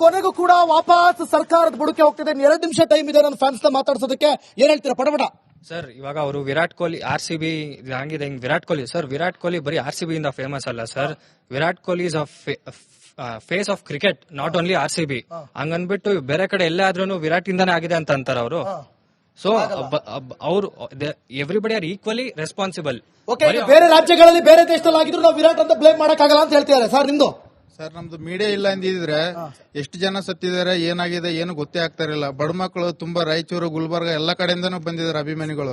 ಕೊನೆಗೂ ಕೂಡ ವಾಪಸ್ ಸರ್ಕಾರದ ಬುಡಕ್ಕೆ ಹೋಗ್ತಿದೆ. ಎರಡು ನಿಮಿಷ ಟೈಮ್ ಇದೆ ನನ್ನ ಫ್ಯಾನ್ಸ್ ಮಾತಾಡ್ಸೋದಕ್ಕೆ. ಏನ್ ಹೇಳ್ತೀರಾ ಪಡಬಡ ಸರ್ ಇವಾಗ ಅವರು Virat Kohli R C B ಹಂಗಿದೆ ಹಿಂಗ್ ವಿರಾಟ್ ಕೊಹ್ಲಿ. ಸರ್ ವಿರಾಟ್ ಕೊಹ್ಲಿ ಬರೀ ಆರ್ ಸಿ ಬಿ ಇಂದ ಫೇಮಸ್ ಅಲ್ಲ sir Virat Kohli is face of cricket not only R C B ಹಂಗನ್ಬಿಟ್ಟು ಬೇರೆ ಕಡೆ ಎಲ್ಲೇ ಆದ್ರೂ ವಿರಾಟ್ ಇಂದಾನೆ ಆಗಿದೆ ಅಂತ ಅಂತಾರ ಅವರು ಸೊ ಅವರು ಎವ್ರಿಬಡಿ ಆರ್ ಈಕ್ವಲಿ ರೆಸ್ಪಾನ್ಸಿಬಲ್ ಬೇರೆ ರಾಜ್ಯಗಳಲ್ಲಿ ಬೇರೆ ದೇಶದಲ್ಲಿ ಆಗಿದ್ರು ನಾವು ವಿರಾಟ್ ಅಂತ ಬ್ಲೇಮ್ ಮಾಡಕ್ಕಾಗಲ್ಲ ಅಂತ ಹೇಳ್ತಿದ್ದಾರೆ. ಸರ್ ನಿಮ್ದು? ಸರ್ ನಮ್ದು ಮೀಡಿಯಾ ಇಲ್ಲ ಅಂದಿದ್ರೆ ಎಷ್ಟು ಜನ ಸತ್ತಿದ್ದಾರೆ ಏನಾಗಿದೆ ಏನು ಗೊತ್ತೇ ಆಗ್ತಾ ಇರಲಿಲ್ಲ. ಬಡ ಮಕ್ಕಳು ತುಂಬಾ ರಾಯಚೂರು ಗುಲ್ಬರ್ಗ ಎಲ್ಲ ಕಡೆಯಿಂದನೂ ಬಂದಿದ್ದಾರೆ ಅಭಿಮಾನಿಗಳು.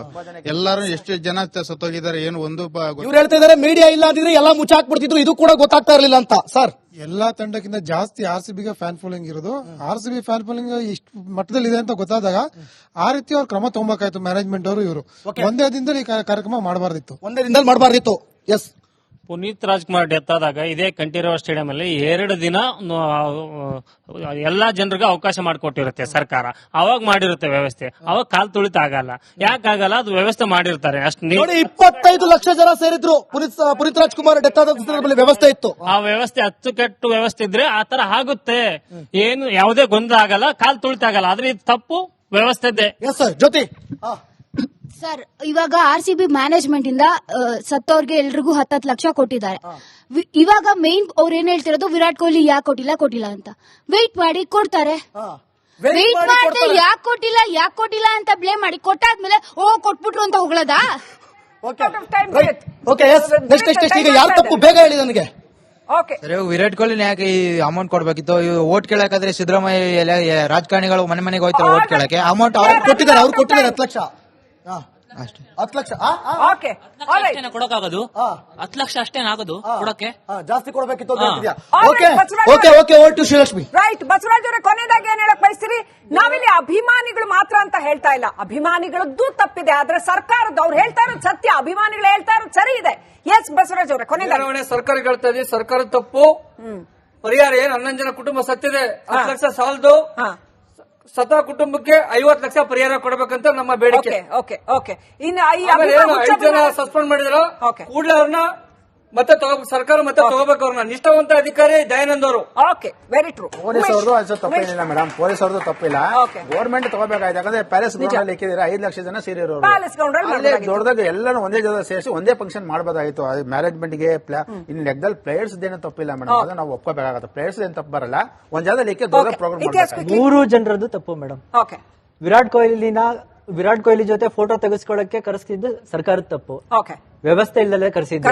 ಎಲ್ಲಾರು ಎಷ್ಟು ಜನ ಸತ್ತೋಗಿದ್ದಾರೆ ಏನು ಒಂದು ಇವ್ರು ಹೇಳ್ತಾ ಇದಾರೆ ಮೀಡಿಯಾ ಇಲ್ಲ ಅಂದಿದ್ರೆ ಎಲ್ಲ ಮುಚ್ಚಾಕ್ಬಿಡ್ತಿದ್ರು. ಇದು ಕೂಡ ಗೊತ್ತಾಗ್ತಾ ಇರಲಿಲ್ಲ ಅಂತ ಸರ್. ಎಲ್ಲಾ ತಂಡಕ್ಕಿಂತ ಜಾಸ್ತಿ ಆರ್ ಸಿ ಬಿಗೆ ಫ್ಯಾನ್ ಫಾಲೋಯಿಂಗ್ ಇರೋದು. R C B fan following ಇಷ್ಟು ಮಟ್ಟದಲ್ಲಿ ಇದೆ ಅಂತ ಗೊತ್ತಾದಾಗ ಆ ರೀತಿ ಅವ್ರ ಕ್ರಮ ತಗೊಬೇಕಾಯ್ತು ಮ್ಯಾನೇಜ್ಮೆಂಟ್ ಅವರು ಇವರು. ಒಂದೇ ದಿನದಲ್ಲಿ ಈ ಕಾರ್ಯಕ್ರಮ ಮಾಡಬಾರ್ದಿತ್ತು. ಒಂದೇ ದಿನದಲ್ಲಿ ಮಾಡಬಾರ್ದಿತ್ತು. ಎಸ್ ಪುನೀತ್ ರಾಜ್ಕುಮಾರ್ ಡೆತ್ ಆದಾಗ ಇದೇ ಕಂಠೀರವ ಸ್ಟೇಡಿಯಂ ಅಲ್ಲಿ ಎರಡು ದಿನ ಎಲ್ಲಾ ಜನರಿಗೂ ಅವಕಾಶ ಮಾಡಿಕೊಟ್ಟಿರುತ್ತೆ ಸರ್ಕಾರ. ಅವಾಗ ಮಾಡಿರುತ್ತೆ ವ್ಯವಸ್ಥೆ. ಅವಾಗ ಕಾಲ್ ತುಳಿತ ಆಗಲ್ಲ. ಯಾಕಾಗಲ್ಲ ಅದು ವ್ಯವಸ್ಥೆ ಮಾಡಿರ್ತಾರೆ. ಅಷ್ಟು ಇಪ್ಪತ್ತೈದು ಲಕ್ಷ ಜನ ಸೇರಿದ್ರು. ಪುನೀತ್ ಪುನೀತ್ ರಾಜ್ಕುಮಾರ್ ಡೆತ್ ಆದ ಸಂದರ್ಭದಲ್ಲಿ ವ್ಯವಸ್ಥೆ ಇತ್ತು. ಆ ವ್ಯವಸ್ಥೆ ಅಚ್ಚುಕಟ್ಟು ವ್ಯವಸ್ಥೆ ಇದ್ರೆ ಆ ತರ ಆಗುತ್ತೆ. ಏನು ಯಾವುದೇ ಗೊಂದಲ ಆಗಲ್ಲ. ಕಾಲ್ ತುಳಿತ ಆಗಲ್ಲ. ಆದ್ರೆ ಇದು ತಪ್ಪು ಸರ್ ಜೊತೆ ಸರ್ ಇವಾಗ ಆರ್ ಸಿ ಬಿ ಮ್ಯಾನೇಜ್ಮೆಂಟ್ ಇಂದ ಸತ್ತವ್ರಿಗೆ ಎಲ್ರಿಗೂ ಹತ್ತತ್ತು ಲಕ್ಷ ಕೊಟ್ಟಿದ್ದಾರೆ. ಇವಾಗ ಮೇನ್ ಅವ್ರು ಏನ್ ಹೇಳ್ತಿರೋದು ವಿರಾಟ್ ಕೊಹ್ಲಿ ಯಾಕೆ ಕೊಟ್ಟಿಲ್ಲ ಕೊಟ್ಟಿಲ್ಲ ಅಂತ. ವೆಯ್ಟ್ ಮಾಡಿ ಕೊಡ್ತಾರೆ. ವೆಯ್ಟ್ ಮಾಡಿ ಯಾಕೆ ಕೊಟ್ಟಿಲ್ಲ ಯಾಕೆ ಕೊಟ್ಟಿಲ್ಲ ಅಂತ ಬ್ಲೇಮ್ ಮಾಡಿ. ಕೊಟ್ಟಾದ್ಮೇಲೆ ಓ ಕೊಟ್ಬಿಟ್ರು ಅಂತ ಹೊಗಳದಾ? Okay yes next next next ಈಗ ಯಾರು ತಪ್ಪು? ಬೇಗ ಹೇಳಿ ನನಗೆ. ಓಕೆ ಸರಿ ವಿರಾಟ್ ಕೊಹ್ಲಿ ಯಾಕೆ ಈ ಅಮೌಂಟ್ ಕೊಡ್ಬೇಕಿತ್ತು. ಓಟ್ ಕೇಳಕಾದ್ರೆ ಸಿದ್ದರಾಮಯ್ಯ ರಾಜಕಾರಣಿಗಳು ಮನೆ ಮನೆಗೆ ಹೋಯ್ತಾರೆ ಓಟ್ ಕೇಳಕ್ಕೆ. ಅಮೌಂಟ್ ಅವ್ರ ಅವ್ರು ಕೊಟ್ಟಿದ್ದಾರೆ ಅವ್ರು ಕೊಟ್ಟಿದ್ದಾರೆ ಹತ್ತು ಲಕ್ಷ. ಅಷ್ಟೇ. ಹತ್ತು ಲಕ್ಷ ಆ, ಆ, ಓಕೆ ಅಷ್ಟೇನ ಕೊಡಕ್ಕಾಗೋದು ಆ. ಹತ್ತು ಲಕ್ಷ ಅಷ್ಟೇನ ಆಗೋದು ಕೊಡಕ್ಕೆ? ಆ, ಜಾಸ್ತಿ ಕೊಡಬೇಕಿತ್ತು ಅಂತ ಹೇಳ್ತಿದ್ಯಾ? All right, okay Basavaraj okay okay vote to Srilakshmi. Right Basavaraj ಅವರೇ ಕೊನೆಯದಾಗಿ ಏನ್ ಹೇಳಕ್ ಬಯಸ್ತೀರಿ? ನಾವಿಲ್ಲಿ ಅಭಿಮಾನಿಗಳು ಮಾತ್ರ ಅಂತ ಹೇಳ್ತಾ ಇಲ್ಲ. ಅಭಿಮಾನಿಗಳದ್ದು ತಪ್ಪಿದೆ ಆದ್ರೆ ಸರ್ಕಾರದ ಅವ್ರು ಹೇಳ್ತಾ ಇರೋದು ಸತ್ಯ. ಅಭಿಮಾನಿಗಳು ಹೇಳ್ತಾ ಇರೋದು ಸರಿ ಇದೆ. ಎಸ್ ಬಸವರಾಜ್ ಅವರೇ ಕೊನೆಯದಾಗಿ. ಚುನಾವಣೆ ಸರ್ಕಾರ ಹೇಳ್ತಾ ಇದೆ ಸರ್ಕಾರ ತಪ್ಪು. ಪರಿಹಾರ ಏನ್ ಹನ್ನೊಂದು ಜನ ಕುಟುಂಬ ಸತ್ತಿದೆ ಹತ್ತು ಲಕ್ಷ ಸಾಲದು. ಹಾ. ಸತ ಕುಟುಂಬಕ್ಕೆ ಐವತ್ತು ಲಕ್ಷ ಪರಿಹಾರ ಕೊಡಬೇಕಂತ ನಮ್ಮ ಬೇಡಿಕೆ ಓಕೆ ಓಕೆ ಓಕೆ ಇನ್ನು ಸಸ್ಪೆಂಡ್ ಮಾಡಿದ್ರು. ಕೂಡಲೇ ಅವ್ರನ್ನ ಮತ್ತೆ ತಗೋ- ಸರ್ಕಾರ ಮತ್ತೆ ತಗೋಬೇಕು ಅವ್ರನ್ನ. ನಿಷ್ಠಾವಂತ ಅಧಿಕಾರಿ ದಯಾನಂದ್ ಅವರು ಓಕೆ ವೆರಿ ಟ್ರೂ ಪೊಲೀಸ್ ಅವ್ರದ್ದು ಅಷ್ಟು ತಪ್ಪೇನಿಲ್ಲ ಮೇಡಮ್ ಪೊಲೀಸ್ ಅವ್ರದ್ದು ತಪ್ಪಿಲ್ಲ. ಗೌರ್ಮೆಂಟ್ ತಗೋಬೇಕಾಯ್ತು. ಯಾಕಂದ್ರೆ ಪ್ಯಾಲೇಸ್ ಗ್ರೌಂಡ್ ಅಲ್ಲಿ ಇಕ್ಕಿದ್ರೆ ಐದು ಲಕ್ಷ ಜನ ಸೇರಿರೋರು. ಅಲ್ಲಿ. ದೊಡ್ಡದಾಗಿ ಎಲ್ಲರೂ ಒಂದೇ ಜಾಗ ಸೇರಿಸಿ ಒಂದೇ ಫಂಕ್ಷನ್ ಮಾಡಬಹುದಾಗಿತ್ತು ಮ್ಯಾನೇಜ್ಮೆಂಟ್ಗೆ ಇನ್ ಇನ್ನು ಲೆಕ್ಕದಲ್ಲಿ ಪ್ಲೇಯರ್ಸ್ ಏನು ತಪ್ಪಿಲ್ಲ ಮೇಡಮ್ ಅದನ್ನ ನಾವು ಒಪ್ಕೋಬೇಕಾಗತ್ತೆ. ಪ್ಲೇಯರ್ಸ್ ಏನ್ ತಪ್ಪು ಬರಲ್ಲ. ಒಂದ್ ಜಾಗದಲ್ಲಿ ಇಕ್ಕಿ ದೊಡ್ಡ ಪ್ರೋಗ್ರಾಮ್ ಮೂರು ಜನರದ್ದು ತಪ್ಪು ಮೇಡಮ್ ಓಕೆ ವಿರಾಟ್ ಕೊಹ್ಲಿನ ವಿರಾಟ್ ಕೊಹ್ಲಿ ಜೊತೆ ಫೋಟೋ ತೆಗೆಸ್ಕೊಳ್ಳಕ್ಕೆ ಕರೆಸಿದ್ದು ಸರ್ಕಾರದ ತಪ್ಪು. ಓಕೆ ವ್ಯವಸ್ಥೆ ಇಲ್ಲದೆ ಕರೆಸಿದ್ದು.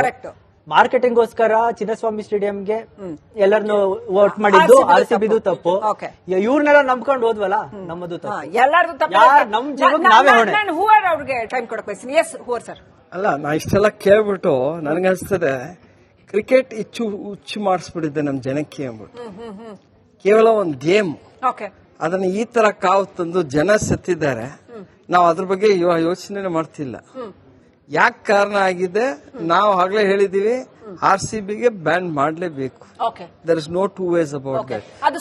Correct. ಮಾರ್ಕೆಟಿಂಗ್ ಗೋಸ್ಕರ ಚಿನ್ನಸ್ವಾಮಿ ಸ್ಟೇಡಿಯಂಗೆ ಎಲ್ಲರನ್ನು ವೋಟ್ ಮಾಡಿದ್ದು ಆರ್ ಸಿ ಬಿದು ತಪ್ಪು. ಇವ್ರನ್ನೆಲ್ಲ ನಂಬ್ಕೊಂಡು ಹೋದ್ವಲ್ಲ? ನಮ್ಮದು ತಪ್ಪು. ಎಲ್ಲರದು ತಪ್ಪು ಯಾರ್ ನಮ್ ಜೀವಕ್ಕೆ ನಾವೇ ಹೊಣೆ. ನಾನು ಹೂವರ್ ಅವ್ರಿಗೆ ಟೈಮ್ ಕೊಡಕ್ ಬಯಸ್ತೀನಿ. ಎಸ್ ಹೂವರ್ ಸರ್ ಅಲ್ಲ ನಾ ಇಷ್ಟೆಲ್ಲ ಕೇಳ್ಬಿಟ್ಟು ನನಗನ್ಸ್ತದೆ ಕ್ರಿಕೆಟ್ ಹೆಚ್ಚು ಹುಚ್ಚು ಮಾಡಿಸ್ಬಿಟ್ಟಿದ್ದೆ ನಮ್ ಜನಕ್ಕೆ ಅಂದ್ಬಿಟ್ಟು. ಕೇವಲ ಒಂದು ಗೇಮ್ ಓಕೆ. ಅದನ್ನ ಈ ತರ ಕಾವು ತಂದು ಜನ ಸತ್ತಿದ್ದಾರೆ. ನಾವು ಅದ್ರ ಬಗ್ಗೆ ಯೋಚನೆ ಮಾಡ್ತಿಲ್ಲ. ಯಾಕೆ ಕಾರಣ ಆಗಿದೆ? ನಾವು ಆಗ್ಲೇ ಹೇಳಿದೀವಿ ಆರ್ ಸಿ ಬಿಗೆ ಬ್ಯಾನ್ ಮಾಡಲೇಬೇಕು. There is no two ways about ದಟ್ನ.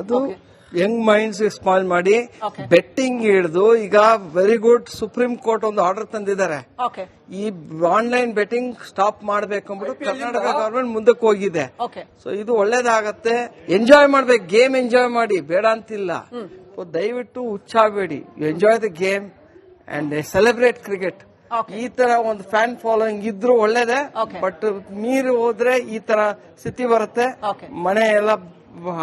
ಅದು ಯಂಗ್ ಮೈಂಡ್ಸ್ ಸ್ಪಾಯ್ಲ್ ಮಾಡಿ ಬೆಟ್ಟಿಂಗ್ ಹಿಡಿದು ಈಗ ವೆರಿ ಗುಡ್ ಸುಪ್ರೀಂ ಕೋರ್ಟ್ ಒಂದು ಆರ್ಡರ್ ತಂದಿದ್ದಾರೆ. ಈ ಆನ್ಲೈನ್ ಬೆಟ್ಟಿಂಗ್ ಸ್ಟಾಪ್ ಮಾಡ್ಬೇಕಂದ್ಬಿಟ್ಟು ಕರ್ನಾಟಕ ಗವರ್ಮೆಂಟ್ ಮುಂದಕ್ಕೆ ಹೋಗಿದೆ. ಸೊ ಇದು ಒಳ್ಳೇದಾಗತ್ತೆ. ಎಂಜಾಯ್ ಮಾಡ್ಬೇಕು. ಗೇಮ್ ಎಂಜಾಯ್ ಮಾಡಿ. ಬೇಡ ಅಂತಿಲ್ಲ. ದಯವಿಟ್ಟು ಹುಚ್ಚಾಗಬೇಡಿ. Enjoy the game and celebrate cricket ಈ ತರ ಒಂದು ಫ್ಯಾನ್ ಫಾಲೋಯಿಂಗ್ ಇದ್ರೂ ಒಳ್ಳೇದೇ. ಬಟ್ ಮೀರಿ ಹೋದ್ರೆ ಈ ತರ ಸ್ಥಿತಿ ಬರುತ್ತೆ Okay. ಮನೆ ಎಲ್ಲ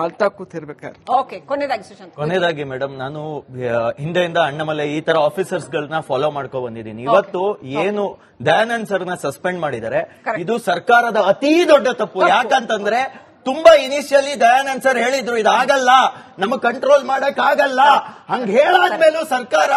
ಅಳ್ತಾ ಕೂತಿರ್ಬೇಕಾದ್ರೆ ಓಕೆ ಕೊನೆಯದಾಗಿ ಸುಶಾಂತ್. ಮೇಡಮ್ ನಾನು ಹಿಂದೆಯಿಂದ ಅಣ್ಣಮಲೆ ಈ ತರ ಆಫೀಸರ್ಸ್ ಗಳನ್ನ ಫಾಲೋ ಮಾಡ್ಕೊ ಬಂದಿದ್ದೀನಿ. ಇವತ್ತು ಏನು ದಯಾನಂದ್ ಸರ್ನ ಸಸ್ಪೆಂಡ್ ಮಾಡಿದ್ದಾರೆ. ಇದು ಸರ್ಕಾರದ ಅತಿ ದೊಡ್ಡ ತಪ್ಪು. ಯಾಕಂತಂದ್ರೆ ತುಂಬಾ ಇನಿಷಿಯಲಿ ದಯಾನಂದ್ ಸರ್ ಹೇಳಿದ್ರು ಇದಾಗಲ್ಲ ನಮಗ್ ಕಂಟ್ರೋಲ್ ಮಾಡಕ್ ಆಗಲ್ಲ. ಹಂಗ ಹೇಳಾದ್ಮೇಲೂ ಸರ್ಕಾರ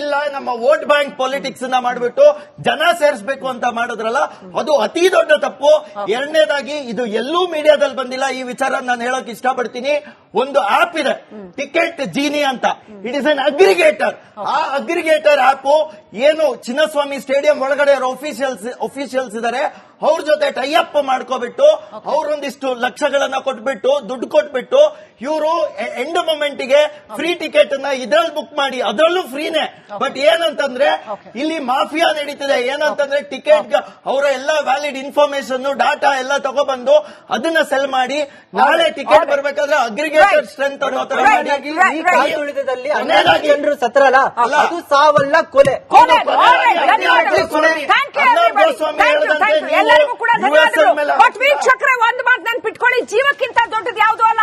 ಇಲ್ಲ ನಮ್ಮ ವೋಟ್ ಬ್ಯಾಂಕ್ ಪಾಲಿಟಿಕ್ಸ್ನ ಮಾಡ್ಬಿಟ್ಟು ಜನ ಸೇರಿಸಬೇಕು ಅಂತ ಮಾಡಿದ್ರಲ್ಲ ಅದು ಅತಿ ದೊಡ್ಡ ತಪ್ಪು. ಎರಡನೇದಾಗಿ ಇದು ಎಲ್ಲೂ ಮೀಡಿಯಾದಲ್ಲಿ ಬಂದಿಲ್ಲ. ಈ ವಿಚಾರ ನಾನು ಹೇಳಕ್ ಇಷ್ಟಪಡ್ತೀನಿ. ಒಂದು ಆಪ್ ಇದೆ ಟಿಕೆಟ್ ಜೀನಿ ಅಂತ. ಇಟ್ ಇಸ್ ಅನ್ ಅಗ್ರಿಗೇಟರ್ ಆ ಅಗ್ರಿಗೇಟರ್ ಆಪ್ ಏನು ಚಿನ್ನಸ್ವಾಮಿ ಸ್ಟೇಡಿಯಂ ಒಳಗಡೆ ಅಫಿಷಿಯಲ್ಸ್ ಅಫಿಷಿಯಲ್ಸ್ ಇದಾರೆ ಅವ್ರ ಜೊತೆ ಟೈಅಪ್ ಮಾಡ್ಕೋಬಿಟ್ಟು ಅವ್ರೊಂದಿಷ್ಟು ಲಕ್ಷಗಳನ್ನ ಕೊಟ್ಬಿಟ್ಟು ದುಡ್ಡು ಕೊಟ್ಬಿಟ್ಟು ಇವರು ಎಂಡ್ ಮೊಮೆಂಟ್ಗೆ ಫ್ರೀ ಟಿಕೆಟ್ನ ಇದ್ರಲ್ಲಿ ಬುಕ್ ಮಾಡಿ ಅದರಲ್ಲೂ ಫ್ರೀನೇ ಬಟ್ ಏನಂತಂದ್ರೆ ಇಲ್ಲಿ ಮಾಫಿಯಾ ನಡೀತಿದೆ. ಏನಂತಂದ್ರೆ ಟಿಕೆಟ್ ಅವರ ಎಲ್ಲ ವ್ಯಾಲಿಡ್ ಇನ್ಫಾರ್ಮೇಶನ್ ಡಾಟಾ ಎಲ್ಲ ತಗೊಬಂದು ಅದನ್ನ ಸೆಲ್ ಮಾಡಿ ನಾಳೆ ಟಿಕೆಟ್ ಬರ್ಬೇಕಾದ್ರೆ ಅಗ್ರಿಗೇಟರ್ ಸ್ಟ್ರೆಂತ್ ಅನ್ನೋ ತರ ಜನರು ಸತ್ರಲ್ಲ? ಅಲ್ಲ. ಅದು ಸಾವಲ್ಲ ಕೊಲೆ. ವೀಕ್ಷಕರೇ ಒಂದು ಮಾತು ನೆನ್ಪಿಟ್ಕೊಳ್ಳಿ ಜೀವಕ್ಕಿಂತ ದೊಡ್ಡದು ಯಾವುದು ಅಲ್ಲ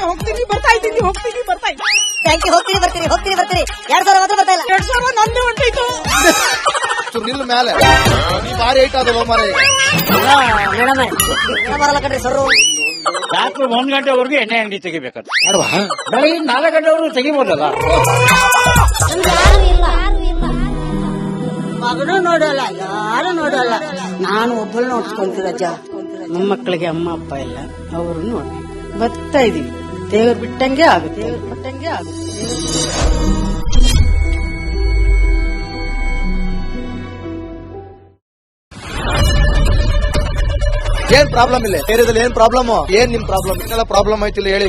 ಬ್ಯಾಂಕ್ ಹೋಗ್ತೀನಿ ಬರ್ತಾ ಇದ್ದೀನಿ ಹೋಗ್ತೀನಿ ಬರ್ತಾ ಇದ್ದೀನಿ. ಯು ಹೋಗ್ತೀನಿ ಬರ್ತೀನಿ ಹೋಗ್ತೀನಿ ಬರ್ತೀನಿ. ಎರಡ್ ಸಾವಿರ ಮಾತ್ರ ಬರ್ತಾ ಇಲ್ಲ. ಎರಡ್ ಸಾವಿರ ನಂದು ಹೊಂಟೈತು ಚೂರ್ ನಿಲ್ ಮೇಲೆ. ನೀ ಭಾರಿ ಐಟ್ ಅದು ಮಾರ ಮೇಡಮ್ ಬರಲ್ಲ ಕಣ್ರಿ ಸರ್ ರಾತ್ರಿ ಒಂದ್ ಗಂಟೆವರೆಗೂ ಎಣ್ಣೆ ಅಂಗಡಿ ತೆಗಿಬೇಕಂತ. ಬೆಳಗ್ಗೆ ನಾಲ್ಕು ಗಂಟೆವರೆಗೂ ತೆಗಿಬೋದಲ್ಲ? ಮಗನು ನೋಡಲ್ಲ ಯಾರು ನೋಡಲ್ಲ. ನಾನು ಒಬ್ಬಳು ನಮ್ಮ ಮಕ್ಕಳಿಗೆ ಅಮ್ಮ ಅಪ್ಪ ಇಲ್ಲ. ಅವ್ರು ನೋಡಿ ಬರ್ತಾ ಇದೀವಿ. ದೇವ್ರು ಬಿಟ್ಟಂಗೆ ಆಗುತ್ತೆ ದೇವ್ರು ಬಿಟ್ಟಂಗೆ ಆಗುತ್ತೆ ಏನ್ ಪ್ರಾಬ್ಲಮ್ ಇಲ್ಲ ಏರಿಯಾದಲ್ಲಿ ಏನ್ ಪ್ರಾಬ್ಲಮ್ ಏನ್ ನಿಮ್ ಪ್ರಾಬ್ಲಮ್ ಇದೆಲ್ಲ ಪ್ರಾಬ್ಲಮ್ ಐತಿಲ್ಲ ಹೇಳಿ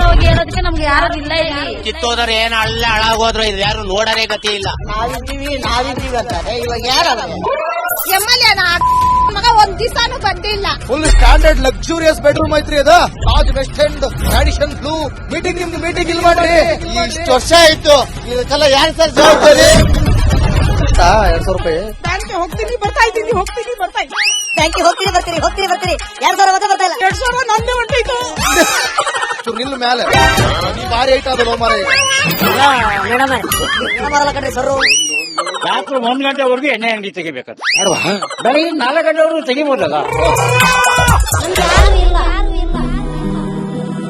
ಹೋಗಿ ಹೇಳೋದಕ್ಕೆ ನಮ್ಗೆ ಯಾರು ಇಲ್ಲ ಇಲ್ಲಿ. ಕಿತ್ತೋದ್ರೆ ಏನ್ ಅಲ್ಲ ಹಾಳಾಗೋದ್ರು ಇದು ಯಾರು ನೋಡರೇ ಗತಿ ಇಲ್ಲ. ನಾವಿದ್ದೀವಿ ನಾವಿದ್ದೀವಿ ಅಂತಾರೆ. ಇವಾಗ ಯಾರು ಎಂ ಎಲ್ ಎನ ಮಗ ಒಂದ್ ದಿವಸಾನು ಬಂದಿಲ್ಲ ಫುಲ್ ಸ್ಟ್ಯಾಂಡರ್ಡ್ ಲಕ್ಸುರಿಯಸ್ ಬೆಡ್ರೂಮ್ ಐತ್ರಿ ಅದ. Taj West End tradition blue meeting ನಿಮ್ದು ಮೀಟಿಂಗ್ ಇಲ್ಲಿ ಮಾಡ್ರಿ. ಇಷ್ಟು ವರ್ಷ ಆಯ್ತು. ಇದಕ್ಕೆಲ್ಲ ಯಾರು ಸರ್ ಜವಾಬ್ದಾರಿ? ಎರಡ್ ಸಾವಿರ ರೂಪಾಯಿ. ಬ್ಯಾಂಕ್ ಹೋಗ್ತೀನಿ ಬರ್ತಾ ಇದ್ದೀನಿ ಹೋಗ್ತೀನಿ ಬರ್ತಾ ಇದ್ದೀನಿ. ಬ್ಯಾಂಕ್ ಹೋಗ್ತೀನಿ ಬರ್ತೀನಿ ಹೋಗ್ತೀನಿ ಬರ್ತೀನಿ ಎರಡ್ ಸಾವಿರ ಮಾತ್ರ ಬರ್ತಾ ಇಲ್ಲ. ಎರಡ್ ಸಾವಿರ ನಂದು ಹೊಂಟೈತು ಚೂರ್ ನಿಲ್ ಮೇಲೆ ನೀ ಭಾರಿ ಐಟ್ ಅದು ಮಾರ ಮೇಡಮ್ ಬರಲ್ಲ ಕಣ್ರಿ ಸರ್ ರಾತ್ರಿ ಒಂದ್ ಗಂಟೆವರೆಗೂ ಎಣ್ಣೆ ಅಂಗಡಿ ತೆಗಿಬೇಕಂತ. ಬೆಳಗ್ಗೆ ನಾಲ್ಕು ಗಂಟೆವರೆಗೂ ತೆಗಿಬೋದಲ್ಲ?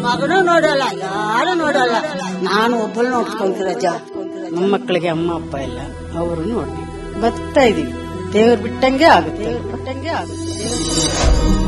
ಮಗನು ನೋಡಲ್ಲ ಯಾರು ನೋಡಲ್ಲ. ನಾನು ಒಬ್ಬಳು ನಮ್ಮ ಮಕ್ಕಳಿಗೆ ಅಮ್ಮ ಅಪ್ಪ ಇಲ್ಲ. ಅವರು ನೋಡಿ. ಬರ್ತಾ ಇದೀವಿ. ದೇವ್ರು ಬಿಟ್ಟಂಗೆ ಆಗುತ್ತೆ. ದೇವ್ರು ಬಿಟ್ಟಂಗೆ ಆಗುತ್ತೆ.